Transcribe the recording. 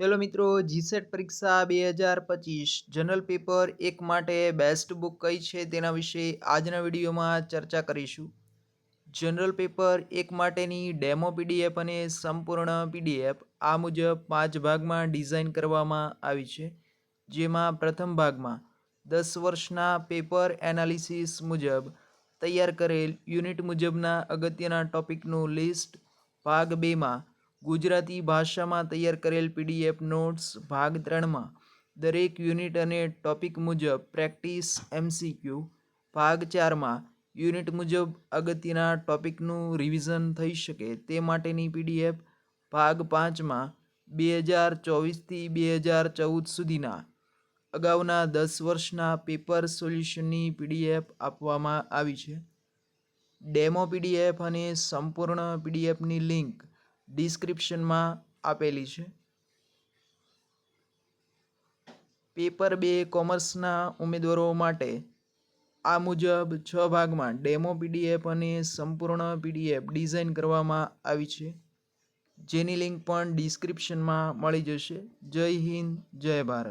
Hello મિત્રો, GSET પરીક્ષા બે હજાર પચીસ. જનરલ પેપર એક માટે બેસ્ટ બુક કઈ છે તેના વિશે આજના વિડીયોમાં ચર્ચા કરીશું. જનરલ પેપર એક માટેની ડેમો પીડીએફ અને સંપૂર્ણ પીડીએફ આ મુજબ પાંચ ભાગમાં ડિઝાઇન કરવામાં આવી છે. જેમાં પ્રથમ ભાગમાં દસ વર્ષના પેપર એનાલિસિસ મુજબ તૈયાર કરેલ યુનિટ મુજબના અગત્યના ટોપિકનું લિસ્ટ. ભાગ બેમાં ગુજરાતી ભાષામાં તૈયાર કરેલ પીડીએફ નોટ્સ ભાગ ત્રણમાં દરેક યુનિટ અને ટોપિક મુજબ પ્રેક્ટિસ એમસીક્યુ. ભાગ ચારમાં યુનિટ મુજબ અગત્યના ટોપિકનું રિવિઝન થઈ શકે તે માટેની પીડીએફ. ભાગ પાંચમાં બે હજાર ચોવીસથી બે હજાર ચૌદ સુધીના અગાઉના દસ વર્ષના પેપર સોલ્યુશનની પીડીએફ આપવામાં આવી છે. ડેમો પીડીએફ અને સંપૂર્ણ પીડીએફની લિંક ડિસ્ક્રિપ્શનમાં આપેલી છે. પેપર બે કોમર્સના ઉમેદવારો માટે આ મુજબ છ ભાગમાં ડેમો પીડીએફ અને સંપૂર્ણ પીડીએફ ડિઝાઇન કરવામાં આવી છે. જેની લિંક પણ ડિસ્ક્રિપ્શનમાં મળી જશે. જય હિન્દ, જય ભારત.